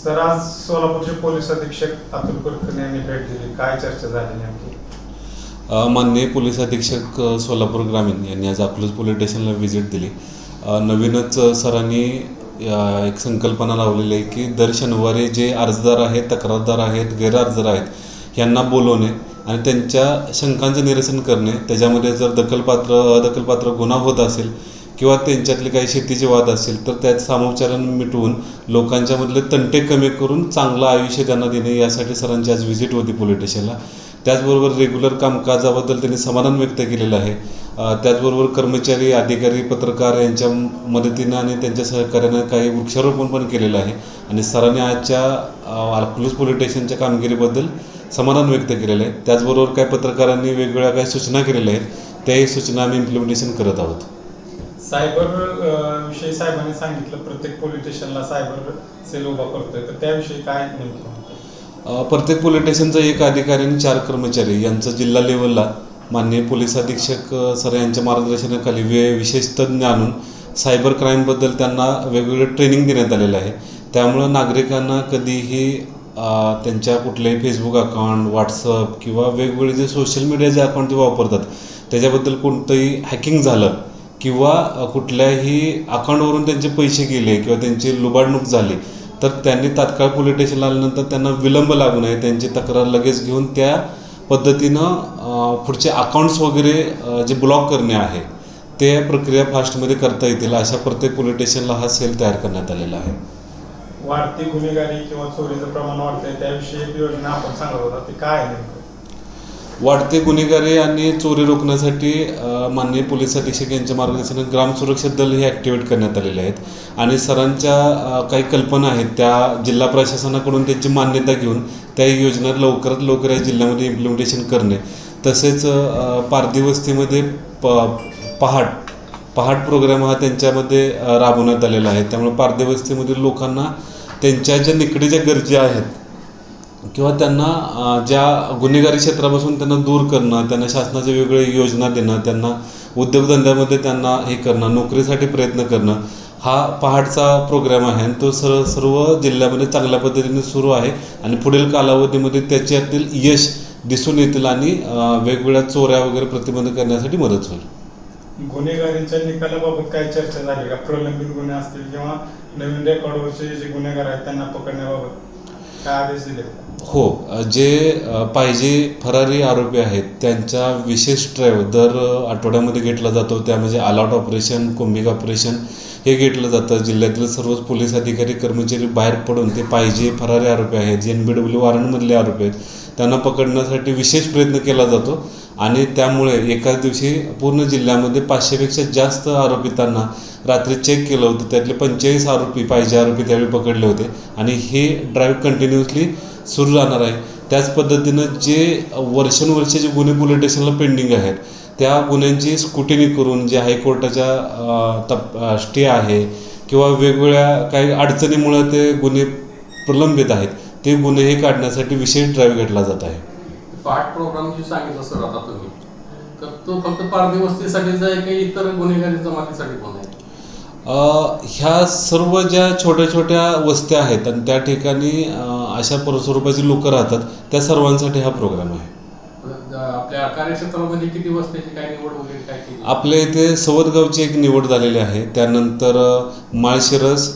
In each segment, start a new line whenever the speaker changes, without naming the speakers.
Sir आज सोलापूरचे police अधीक्षक अतुल कुलकर्णी यांनी भेट दिली. काय चर्चा झाली नेमकी?
माननीय पोलीस अधीक्षक सोलापूर ग्रामीण यांनी आज अकलूज पोलीस स्टेशनला व्हिजिट दिली. नवीनच सरांनी एक संकल्पना लावलेली आहे की दर शनिवारी जे अर्जदार आहेत तक्रारदार आहेत गैरअर्जदार आहेत यांना बोलवणे आणि त्यांच्या शंकांचं निरसन करणे त्याच्यामध्ये जर दखलपात्र अदखलपात्र गुन्हा होत असेल किंवा त्यांच्यातले काही शेतीचे वाद असतील तर त्यात सामोपचारण मिटवून लोकांच्यामधले तंटे कमी करून चांगलं आयुष्य त्यांना देणे यासाठी सरांची आज व्हिजिट होती पोलीस स्टेशनला त्याचबरोबर रेग्युलर कामकाजाबद्दल त्यांनी समाधान व्यक्त केलेलं आहे. त्याचबरोबर कर्मचारी अधिकारी पत्रकार यांच्या मदतीनं आणि त्यांच्या सहकार्यानं काही वृक्षारोपण पण केलेलं आहे. आणि सरांनी आजच्या अ, अकलूज पोलीस स्टेशनच्या कामगिरीबद्दल समाधान व्यक्त केलेलं आहे. त्याचबरोबर काही पत्रकारांनी वेगवेगळ्या काही सूचना केलेल्या आहेत. त्याही सूचना आम्ही इम्प्लिमेंटेशन करत आहोत.
सायबर विषयी साहेबांनी सांगितलं प्रत्येक पोलीस स्टेशनला सायबर सेल उभा करतोय. तर त्याविषयी काय नेमकं
प्रत्येक पोलीस स्टेशनचा एक अधिकारी आणि चार कर्मचारी यांचं जिल्हा लेवलला माननीय पोलीस अधीक्षक सर यांच्या मार्गदर्शनाखाली वे विशेष तज्ज्ञ आणून सायबर क्राईमबद्दल त्यांना वेगवेगळं ट्रेनिंग देण्यात आलेलं आहे. त्यामुळं नागरिकांना कधीही त्यांच्या कुठल्याही फेसबुक अकाउंट व्हॉट्सअप किंवा वेगवेगळे जे सोशल मीडिया जे अकाउंट ते वापरतात त्याच्याबद्दल कोणतंही हॅकिंग झालं किंवा कुठल्याही अकाउंटवरून त्यांचे पैसे गेले किंवा त्यांची लुबाडणूक झाली तर त्यांनी तात्काळ पोलीस स्टेशनला आल्यानंतर त्यांना विलंब लागू नये त्यांची तक्रार लगेच घेऊन त्या पद्धतीनं पुढचे अकाउंट्स वगैरे जे ब्लॉक करणे आहे ते प्रक्रिया फास्टमध्ये करता येतील अशा प्रत्येक पोलीस स्टेशनला हा सेल तयार करण्यात आलेला आहे.
वाढती गुन्हेगारी किंवा चोरीचं प्रमाण वाढतंय त्याविषयी योजना आपण सांगत होता ते काय आहे
वाढते गुन्हेगारी आणि चोरी रोखण्यासाठी माननीय पोलीस अधीक्षक यांच्या मार्गदर्शनात ग्राम सुरक्षा दल हे ॲक्टिवेट करण्यात आलेले आहेत. आणि सरांच्या काही कल्पना आहेत त्या जिल्हा प्रशासनाकडून त्यांची मान्यता घेऊन त्या योजना लवकरात लवकर या जिल्ह्यामध्ये इम्प्लिमेंटेशन करणे. तसेच पारदिवस्तीमध्ये प पहाट पहाट प्रोग्राम हा त्यांच्यामध्ये राबवण्यात आलेला आहे. त्यामुळे पारदिवस्तीमधील लोकांना त्यांच्या ज्या निकडीच्या गरजा आहेत किंवा त्यांना ज्या गुन्हेगारी क्षेत्रापासून त्यांना दूर करणं त्यांना शासनाच्या वेगवेगळ्या योजना देणं त्यांना उद्योगधंद्यामध्ये त्यांना हे करणं नोकरीसाठी प्रयत्न करणं हा पहाटचा प्रोग्राम आहे आणि तो सर्व सर्व जिल्ह्यामध्ये चांगल्या पद्धतीने सुरू आहे आणि पुढील कालावधीमध्ये त्याच्यातील यश दिसून येतील आणि वेगवेगळ्या चोऱ्या वगैरे प्रतिबंध करण्यासाठी मदत होईल.
गुन्हेगारींच्या निकालाबाबत काय चर्चा झाली? का प्रलंबित गुन्हे असतील किंवा नवीन रेकॉर्डवरचे जे गुन्हेगार आहेत त्यांना पकडण्याबाबत? काय आदेश दिले
हो जे पाहिजे फरारी आरोपी आहेत त्यांचा विशेष ड्राईव्ह दर आठवड्यामध्ये घेतला जातो. त्यामध्ये म्हणजे अलाउट ऑपरेशन कोंबिक ऑपरेशन हे घेतलं जातं. जिल्ह्यातील सर्वच पोलीस अधिकारी कर्मचारी बाहेर पडून ते पाहिजे फरारी आरोपी आहेत. जे एन बी डब्ल्यू वारंटमधले आरोपी आहेत त्यांना पकडण्यासाठी विशेष प्रयत्न केला जातो. आणि त्यामुळे एकाच दिवशी पूर्ण जिल्ह्यामध्ये पाचशेपेक्षा जास्त आरोपितांना रात्री चेक केलं होतं. त्यातले पंचेचाळीस आरोपी पाहिजे आरोपी त्यावेळी पकडले होते. आणि हे ड्राईव्ह कंटिन्युअसली सुरू राहणार आहे. त्याच पद्धतीनं जे वर्षानुवर्षे जे गुन्हे पोलीस स्टेशनला पेंडिंग आहेत त्या गुन्ह्यांची स्कुटिनी करून जे हायकोर्टाच्या तप स्टे आहे किंवा वेगवेगळ्या काही अडचणीमुळं ते गुन्हे प्रलंबित आहेत ते गुन्हे हे काढण्यासाठी विशेष ड्राईव्ह घेतला जात आहे.
पाठ प्रोग्राम जे सांगितलं सर आता तुम्ही. तर तो फक्त पारधी वस्तीसाठीच आहे की इतर गुन्हेगारी जमातीसाठी पण आहे?
ह्या सर्व ज्या छोट्या छोट्या वस्त्या आहेत आणि त्या ठिकाणी अशा स्वरूपाची लोक राहतात त्या सर्वांसाठी हा प्रोग्राम आहे.
आपल्या कार्यक्षेत्रामध्ये किती वस्त्याची काय निवड वगैरे काय केली?
आपल्या इथे सवदगावची एक निवड झालेली आहे. त्यानंतर माळशिरस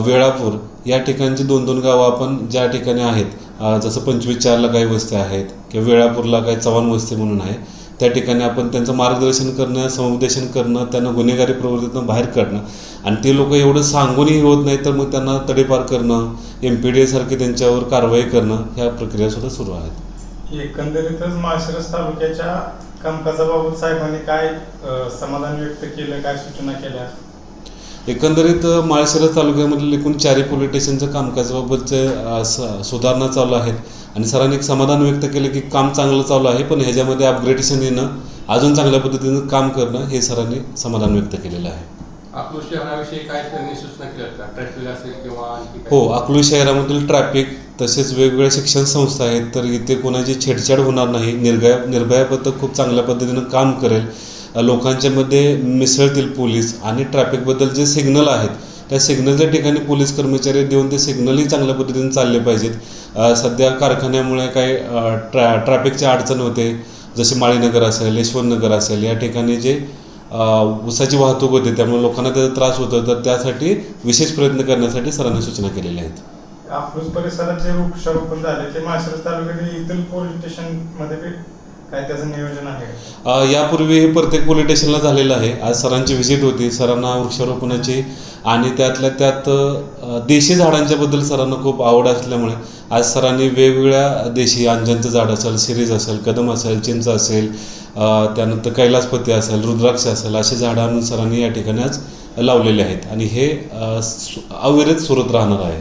वेळापूर या ठिकाणची दोन दोन गावं आपण ज्या ठिकाणी आहेत जसं पंचवीस चारला काही वस्त्या आहेत किंवा वेळापूरला काही चव्हाण वस्ती म्हणून आहे त्या ठिकाणी आपण त्यांचं मार्गदर्शन करणं समुपदेशन करणं त्यांना गुन्हेगारी प्रवृत्तीतून बाहेर काढणं. आणि ते लोक एवढं सांगूनही होत नाही तर मग त्यांना तडेपार करणं एम पी डी एसारखी त्यांच्यावर कारवाई करणं ह्या प्रक्रियासुद्धा सुरू आहेत.
एकंदरीतच माळशिरस तालुक्याच्या कामकाजाबाबत साहेबांनी काय समाधान व्यक्त केलं काय सूचना केल्या?
एकंदरीत माळशिरस तालुक्यामधील एकूण चारही पोलीस स्टेशनचं कामकाजाबाबतचे सुधारणा चालू आहेत. आणि सरांनी एक समाधान व्यक्त केलं की काम चांगलं चालू आहे पण ह्याच्यामध्ये अपग्रेडेशन येणं अजून चांगल्या पद्धतीनं काम करणं हे सरांनी समाधान व्यक्त केलेलं आहे.
अकलूज शहराविषयी काय त्यांनी सूचना केल्या का ट्रॅफिक असेल किंवा?
हो अकलूज शहरामधील ट्रॅफिक तसेच वेगवेगळ्या शिक्षण संस्था आहेत तर इथे कोणाची छेडछाड होणार नाही निर्भया निर्भया पथक खूप चांगल्या पद्धतीनं काम करेल. लोकांच्यामध्ये लोकांच्या मध्ये मिसळतील पोलीस आणि ट्रॅफिकबद्दल जे सिग्नल आहेत त्या सिग्नलच्या ठिकाणी पोलीस कर्मचारी देऊन ते सिग्नलही चांगल्या पद्धतीने चालले पाहिजेत. सध्या कारखान्यामुळे काही ट्रॅ ट्रॅफिकची अडचण होते. जसे माळीनगर असेल यशवंतनगर असेल या ठिकाणी जे ऊसाची वाहतूक होते त्यामुळे लोकांना त्याचा त्रास होतो. तर त्यासाठी विशेष प्रयत्न करण्यासाठी सरांनी सूचना केलेल्या आहेत.
अकलूज परिसरात जे वृक्षारोपण झाले ते माळशिरस तालुक्यातील इथून पोलीस स्टेशनमध्ये काय त्याचं नियोजन आहे?
यापूर्वी हे प्रत्येक पोलीस स्टेशनला झालेलं आहे. आज सरांची व्हिजिट होती. सरांना वृक्षारोपणाची आणि त्यातल्या त्यात देशी झाडांच्याबद्दल सरांना खूप आवड असल्यामुळे आज सरांनी वेगवेगळ्या देशी अंजांचं झाड असेल सिरीज असेल कदम असेल चिंच असेल त्यानंतर कैलासपती असेल रुद्राक्ष असेल असे झाडं आणून सरांनी या ठिकाणी आज लावलेले आहेत. आणि हे अविरत सुरत राहणार आहे.